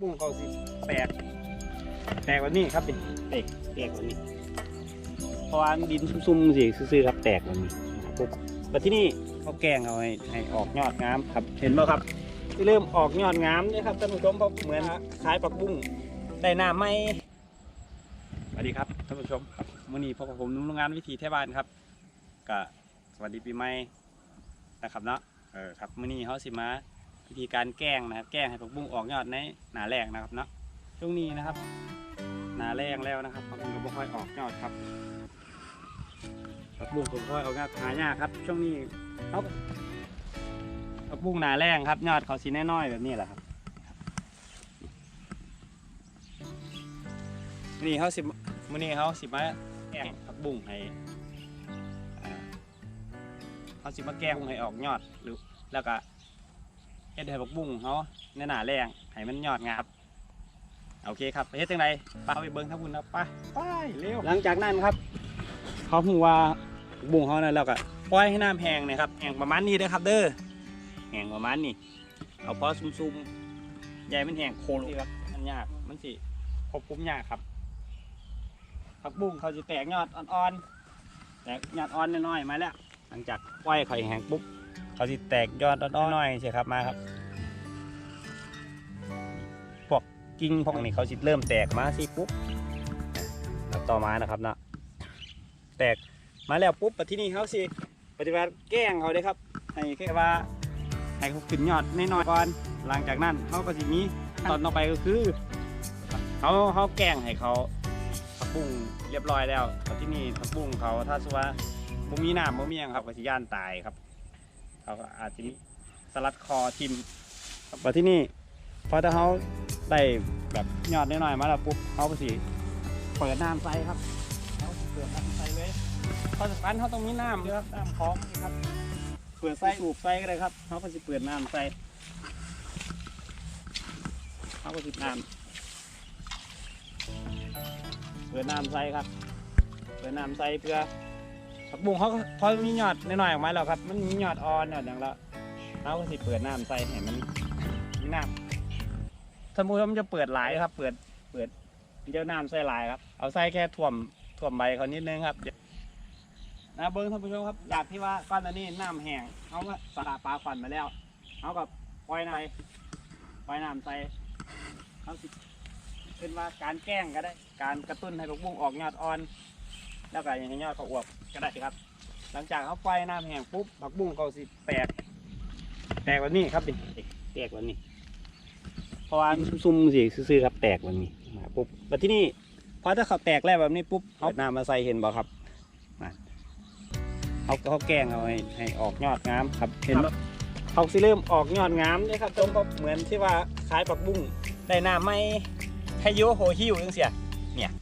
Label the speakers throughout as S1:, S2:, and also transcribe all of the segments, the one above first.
S1: บุ้งเขาสิแตก แตกวันนี้ครับนี่แตกแตกวันนี้เพราะว่าดินซุ่มๆสิซื่อๆครับแตกวันนี้ปุ๊บแล้วที่นี่เขาแกงเอาให้ให้ออกยอดงามครับ เห็นไหมครับที่เริ่มออกยอดงามเนี่ยครับท่านผู้ชมเพราะเหมือนคล้ายผักบุ้งได้น้ำไหมสวัสดีครับท่านผู้ชมครับวันนี้พบกับผมนุ่มโรงงานวิถีเทศบาลครับก็สวัสดีปีใหม่นะครับเนาะเออครับวันนี้เขาสิมา วิธีการแกล้งนะครับ แกล้งให้ผักบุ้งออกยอดในหนาแรงนะครับเนาะช่วงนี้นะครับ หนาแรงแล้วนะครับผักบุ้งก็ไม่ค่อยออกยอดครับผักบุ้งก็ไม่ค่อยออกยอดหายากครับ ช่วงนี้เขาผักบุ้งหนาแรงครับ ยอดเขาสีน้อยๆแบบนี้แหละครับนี่เขาสิมื้อนี้เขาสิมาแกล้งผักบุ้งให้เขาสิมาแกล้งให้ออกยอดหรือแล้วก็ เฮ็ดให้ผักบุ้งเขาในหนาแรงให้มันยอดงามครับโอเคครับไปเฮ็ดจังไดป้าไปเบิ่งทั้งคุณนะไปไปเร็วหลังจากนั้นครับ เขาพูดว่าบุ้งเขานี่ยแล้วก็ปล่อยให้น้ำแห้งนี่ยครับแห้งประมาณนี้เด้อครับ เด้อแห้งประมาณนี้เอาพอซุ่มๆใหญ่มันแห้งโคลครับมันยากมันสิควบคุมยากครับผักบุ้งเขาจะแตกยอดอ่อนๆแตกยอดอ่อนน้อยๆมาแล้ว หลังจากปล่อยไข่แห้งปุ๊บ เขาจะแตกยอดอ่อนๆน้อยๆใช่ครับมาครับพวกกิ่งพวกนี้เขาจะเริ่มแตกมาสิปุ๊บแล้วต่อมานะครับเนาะแตกมาแล้วปุ๊บปที่นี่เขาสิปฏิบัติแกล้งเขาเลยครับให้แค่ว่าให้เขาขึ้นยอดน้อยๆก่อนหลังจากนั้นเขาก็จะมีตอนต่อไปก็คือเขาเขาแกล้งให้เขาผักบุ้งเรียบร้อยแล้วแต่ที่นี่ผักบุ้งเขาถ้าสมมุติว่าบ่มีน้ำบ่มีหยังครับก็สิย่านตายครับ เขาก็อาจจะมีสลัดคอทิมครับแต่ที่นี่พอถ้าเขาได้แบบยอดน้อยๆมาแล้วปุ๊บเขาก็สิเปิดน้ำใส่ครับเขาสิเปิดน้ำใส่เลยพอสปันเขาต้องมีน้ำครับน้ำคลองนี่ครับ เปิดไส้สูบไส้ก็ได้ครับเขาก็จะเปิดน้ำใส่เขาก็จะน้ำเปิดน้ำใส่ครับ เปิดน้ำใส่เพื่อ ผักบุ้งเขาก็พอมียอดน้อยๆออกมาแล้วครับ มันมียอดอ่อนยอดอย่างละเขาก็จะเปิดน้ำใส่ให้มันมีน้ำสมมติว่ามันจะเปิดหลายครับ เปิดเปิดมันจะน้ำใส่หลายครับ เอาใส่แค่ท่วมท่วมใบเขานิดนึงครับนะเบิ้งท่านผู้ชมครับจากที่ว่าก้อนอันนี้น้ำแห้งเขาก็สาดปลาควันมาแล้วเขากับปล่อยน้ำปล่อยน้ำใส่เขาสิเป็นว่าการแกล้งก็ได้ การกระตุ้นให้ผักบุ้งออกยอดอ่อน แล้วก็อย่างให้ยอดเขาอวบก็ได้ครับ หลังจากเขาปล่อยน้ำแห้งปุ๊บผักบุ้งเขาสิแตก แตกวันนี้ครับดิแตกวันนี้เพราะว่าซุ่มๆสิซื่อๆครับแตกวันนี้มาปุ๊บแล้วที่นี่พอถ้าเขาแตกแล้วแบบนี้ปุ๊บเอาน้ำมาใส่เห็นบ่ครับเขาเขาแกล้งเอาให้ให้ออกยอดงามครับเห็นว่าเขาสิเริ่มออกยอดงามเลยครับตรงก็เหมือนที่ว่าขายผักบุ้งได้น้ำไม่ให้โยโหหิวจังเสียเนี่ย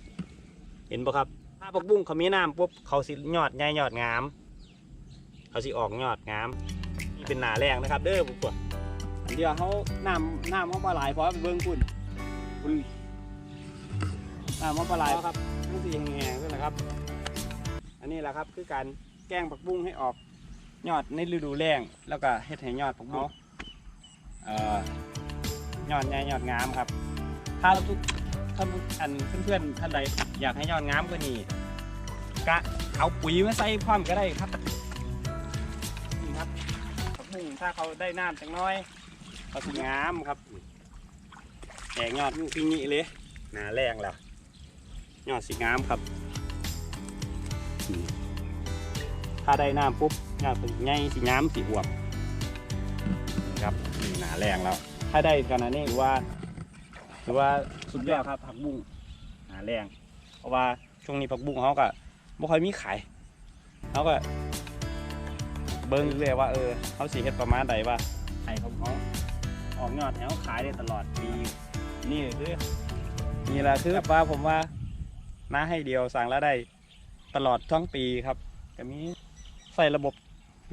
S1: เห็นปะครับ ถ้าผักบุ้งเขามีน้ำปุ๊บเขาสิยอดใหญ่ยอดงาม เขาสิออกยอดงามนี่เป็นหนาแรงนะครับ เด้อปุ๊บอันเดียวเขาน้ำน้ำเขาปลาไหลเพราะไปเบิ้งคุณคุณน้ำเขาปลาไหลครับทั้งสี่แห้งๆด้วยนะครับ อันนี้แหละครับคือการแกล้งผักบุ้งให้ออกยอดในฤดูแล้งแล้วก็เฮ็ดให้ยอดผักบุ้งเอ่อยอดใหญ่ยอดงามครับถ้าทุก ท่าอันเพื่อนๆท่านใดอยากให้ยอดงามกว่านี้ก็เอาปุ๋ยมาใส่พร้อมก็ได้ครับนี่ครับผักบุ้งถ้าเขาได้น้ำจังน้อยเขาสิงามครับแตกยอดลูกพิงนี้เลยหนาแรงแล้วยอดสีงามครับ ถ้าได้น้ำปุ๊บงานเป็นไงสีน้ำสีอวบนครับนี่หนาแรงแล้ว ถ้าได้ขนาดนี้ว่า ถือว่าสุดยอดครับผักบุ้งหาแรงเพราะว่าช่วงนี้ผักบุ้งเขาก็ไม่ค่อยมีขายเขาก็ เบิ้งเรื่อยว่าเออเขาสีเฮ็ดประมาณใดว่าไข่ของเขาออกยอดให้เขายได้ตลอดปีนี่คือนี่แหละคือว่าผมว่าน้าให้เดียวสั่งแล้วได้ตลอดทั้งปีครับก็มีใส่ระบบ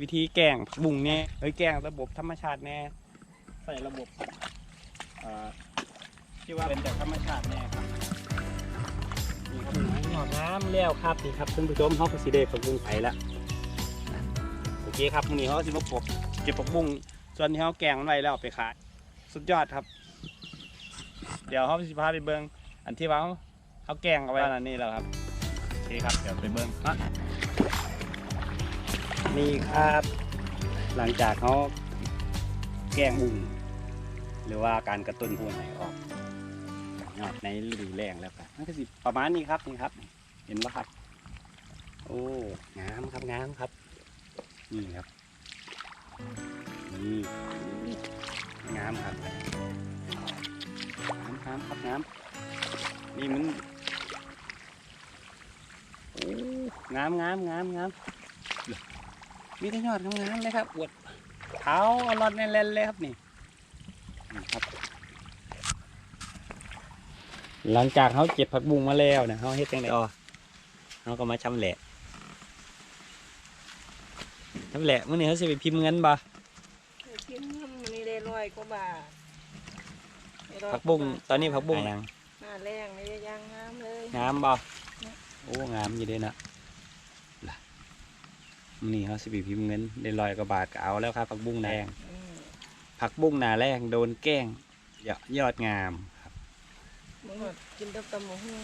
S1: วิธีแกงผักบุ้งเนี่ยเอ้ยแกงระบบธรรมชาติแน่ใส่ระบบ ที่ว่าเป็นจากธรรมชาติแน่ครับนี่ครับหยอดน้ำแล้วครับนี่ครับท่านผู้ชมเขาก็สีเดผักบุ้งไผ่ละโอเคครับวันนี้เขาสิมาปลูกเก็บผักบุ้งส่วนที่เขาแกล้งมันไว้แล้วเอาไปขาย สุดยอดครับ เดี๋ยวเขาสิพาไปเบิ่งอันที่ว่าเขาเขาแกงเอาไว้อันนี้แล้วครับโอเคครับเดี๋ยวไปเบิ่งฮะนี่ครับ หลังจากเขาแกงบุ่งหรือว่าการกระตุ้นหัวไหนออก ยอดในฤดูแล้งแล้วครับมันก็สิประมาณนี้ครับนี่ครับ เห็นไหมครับ โอ้งามครับงามครับ นี่ครับนี่งามครับงามงามครับงามนี่มันโอ้งามงามงามงามมีแต่ยอดงามเลยครับอวดเท้าอารอดแน่นเลยครับนี่นี่ครับ หลังจากเขาเก็บผักบุ้งมาแล้วนะเขาเฮ็ดจังไดอ๋อเขาก็มาชำแหละชำแหละมื้อนี้เขาสิไปพิมพ์เงินบ่
S2: กินมันนี่ได้ร้อยกว่าบาทได้ร้อย
S1: ผักบุ้ง
S2: ว่าบาท
S1: ตอนนี้ผักบุ้งยัง
S2: หน้าแรงเลยยังงามเลย
S1: งามบ่โอ้งามอยู่เด้นะล่ะมื้อนี้เขาสิไปพิมพ์เงินได้ร้อยกว่าบาทก็เอาแล้วครับผักบุ้งแดง
S2: อืม
S1: ผักบุ้งหนาแรงโดนแกล้งยอดยอดงามครับ
S2: มึงกินกับตำหมูหุ้ง